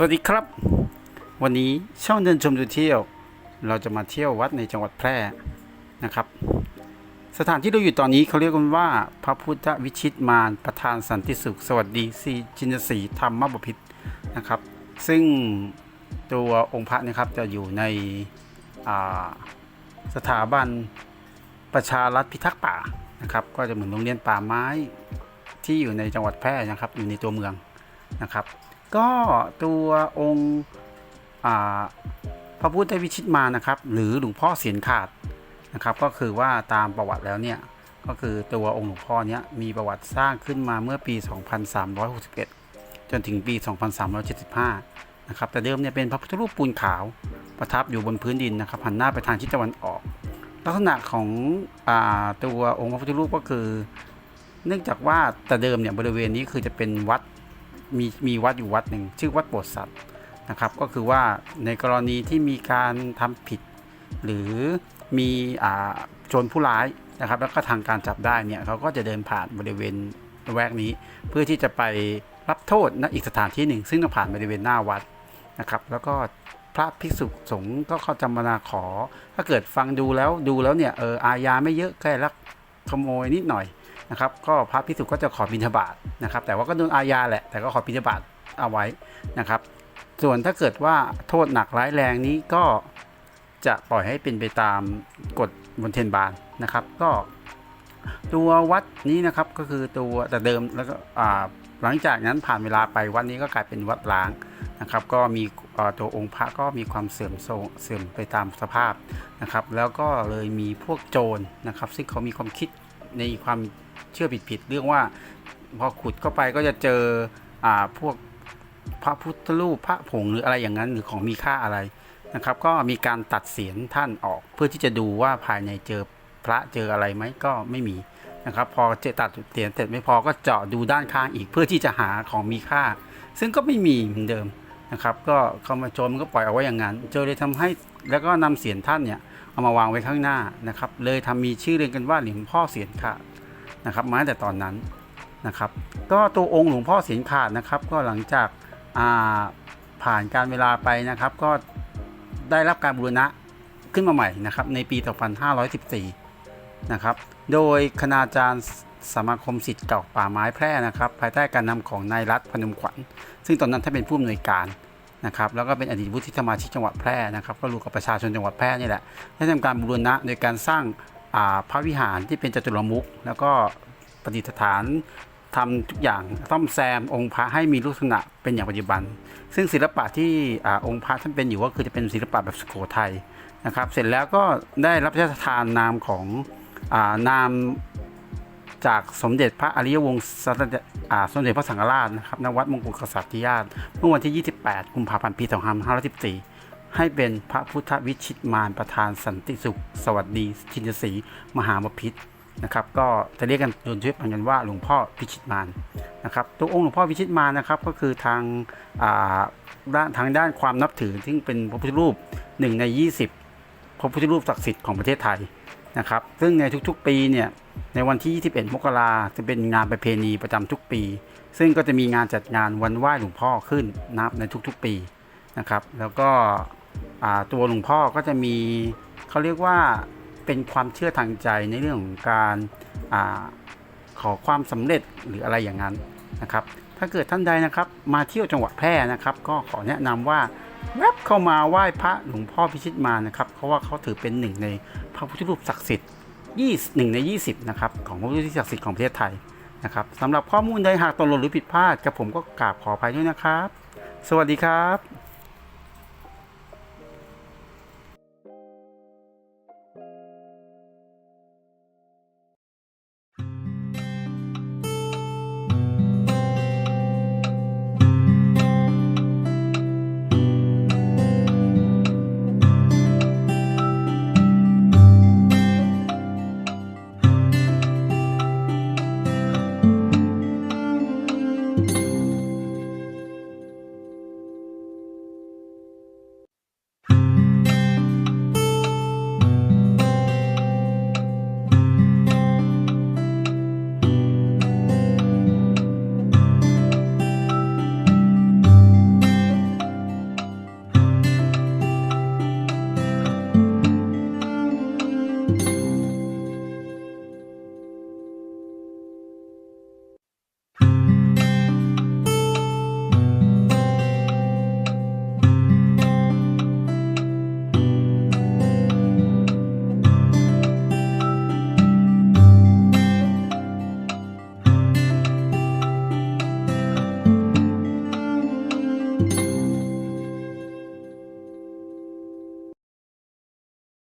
สวัสดีครับ วันนี้ช่องเดินชมดูเที่ยว เราจะมาเที่ยววัดในจังหวัดแพร่นะครับ สถานที่เราอยู่ตอนนี้เขาเรียกกันว่า พระพุทธวิชิตมารประธานสันติสุข สวัสดีสีจินสีธรรมบพิตรนะครับ ซึ่งตัวองค์พระนะครับจะอยู่ในสถาบันประชารัฐพิทักษ์ป่านะครับ ก็จะเหมือนโรงเรียนป่าไม้ที่อยู่ในจังหวัดแพร่นะครับ อยู่ในตัวเมืองนะครับ ก็ตัวองค์พระพุทธวิชิตมานะครับ หรือหลวงพ่อเสียนขาดนะครับ ก็คือว่าตามประวัติแล้วเนี่ยก็คือตัวองค์หลวงพ่อเนี้ยมีประวัติสร้างขึ้นมาเมื่อปี 2361 จนถึงปี 2375 นะครับ แต่เดิมเนี่ยเป็นพระพุทธรูปปูนขาวประทับอยู่บนพื้นดินนะครับหันหน้าไปทางทิศตะวันออก ลักษณะของอตัวองค์พระพุทธรูปก็คือ เนื่องจากว่าแต่เดิมเนี่ยบริเวณนี้คือจะเป็นวัด มีมีวัดอยู่วัดหนึ่งชื่อวัดโบสถ์สัตว์นะครับ ก็คือว่าในกรณีที่มีการทำผิด หรือมีอ่าโจรผู้ร้ายนะครับ แล้วก็ทางการจับได้เนี่ยเขาก็จะเดินผ่านบริเวณแวกนี้ เพื่อที่จะไปรับโทษณอีกสถานที่หนึ่ง ซึ่งต้องผ่านบริเวณหน้าวัดนะครับ แล้วก็พระภิกษุสงฆ์ก็เข้าจำมานาขอ ถ้าเกิดฟังดูแล้วดูแล้วเนี่ยเอออาญาไม่เยอะแค่ลักขโมยนิดหน่อย นะครับก็พระพิสุก็จะขอบิณฑบาตนะครับ แต่ว่าก็โดนอาญาแหละแต่ก็ขอบิณฑบาตเอาไว้นะครับ ส่วนถ้าเกิดว่าโทษหนักร้ายแรงนี้ก็จะปล่อยให้เป็นไปตามกฎบนเทนบานนะครับ ก็ตัววัดนี้นะครับก็คือตัวแต่เดิมแล้วก็หลังจากนั้นผ่านเวลาไปวัดนี้ก็กลายเป็นวัดร้างนะครับ ก็มีตัวองค์พระก็มีความเสื่อมโทรมเสื่อมไปตามสภาพนะครับ แล้วก็เลยมีพวกโจรนะครับ ซึ่งเขามีความคิด ในความเชื่อผิดๆเรื่องว่าพอขุดเข้าไปก็จะเจออ่าพวกพระพุทธรูปพระผงหรืออะไรอย่างนั้นหรือของมีค่าอะไรนะครับ ก็มีการตัดเสียนท่านออก เพื่อที่จะดูว่าภายในเจอพระเจออะไรไหมก็ไม่มีนะครับ พอเจตัดเสียนเสร็จไม่พอก็เจาะดูด้านข้างอีกเพื่อที่จะหาของมีค่า ซึ่งก็ไม่มีเหมือนเดิม นะครับ ก็เขามาโจรมันก็ปล่อยเอาไว้อย่างนั้นเจอเลยทำให้แล้วก็นำเสียนท่านเนี่ยเอามาวางไว้ข้างหน้านะครับ เลยทำมีชื่อเรียกกันว่าหลวงพ่อเสียนขาดนะครับ มาตั้งแต่ตอนนั้นนะครับ ก็ตัวองค์หลวงพ่อเสียนขาดนะครับ ก็หลังจากอ่าผ่านการเวลาไปนะครับ ก็ได้รับการบูรณะขึ้นมาใหม่นะครับในปี 2514 นะครับ โดยคณาจารย์ สมาคมสิทธิ์เก่าป่าไม้แพร่นะครับ ภายใต้การนำของนายรัฐพนมขวัญ ซึ่งตอนนั้นท่านเป็นผู้อำนวยการนะครับแล้วก็เป็นอดีตวุฒิสมาชิกจังหวัดแพร่นะครับก็รู้กับประชาชนจังหวัดแพร่นี่แหละได้ทำการบูรณะโดยการสร้างาพระวิหารที่เป็นจตุรมุขแล้วก็ประดิษฐานทำทุกอย่างซ่อมแซมองค์พระให้มีลักษณะเป็นอย่างปัจจุบัน ซึ่งศิลปะที่อองค์พระท่านเป็นอยู่ก็คือจะเป็นศิลปะแบบสุโขทัยนะครับ เสร็จแล้วก็ได้รับพระราชทานนามของอนาม จากสมเด็จพระอริยวงศาสมเด็จพระสังฆราชนะครับณวัดมงกุฎกษัตริยาตเมื่อวันที่ 28 กุมภาพันธ์ ปี 2514 ให้เป็นพระพุทธวิชิตมารประธานสันติสุข สวัสดีชินสีมหามพิษนะครับก็จะเรียกกันโดยชื่อพันกันว่าหลวงพ่อพิชิตมารนะครับตัวองค์หลวงพ่อพิชิตมารนะครับก็คือทางด้านทางด้านความนับถือซึ่งเป็นพระพุทธรูปหนึ่งใน 20 พระพุทธรูปศักดิ์สิทธิ์ของประเทศไทยนะครับซึ่งในทุกๆปีเนี่ย ในวันที่ 21 มกราจะเป็นงานประเพณีประจำทุกปี ซึ่งก็จะมีงานจัดงานวันไหว้หลวงพ่อขึ้นนับในทุกๆปีนะครับ แล้วก็ตัวหลวงพ่อก็จะมีเขาเรียกว่าเป็นความเชื่อทางใจในเรื่องของการอาขอความสำเร็จหรืออะไรอย่างนั้นนะครับ ถ้าเกิดท่านใดนะครับ มาเที่ยวจังหวัดแพร่นะครับ ก็ขอแนะนำว่าแวบเข้ามาไหว้พระหลวงพ่อพิชิตมานะครับเพราะว่าเขาถือเป็นหนึ่งในพระพุทธรูปศักดิ์สิทธิ์ 20หนึ่งใน 20 นะครับ ของพระพุทธศักดิ์สิทธิ์ของประเทศไทยนะครับสำหรับข้อมูลใดหากตกหล่นหรือผิดพลาดกับผมก็กราบขออภัยด้วยนะครับ สวัสดีครับ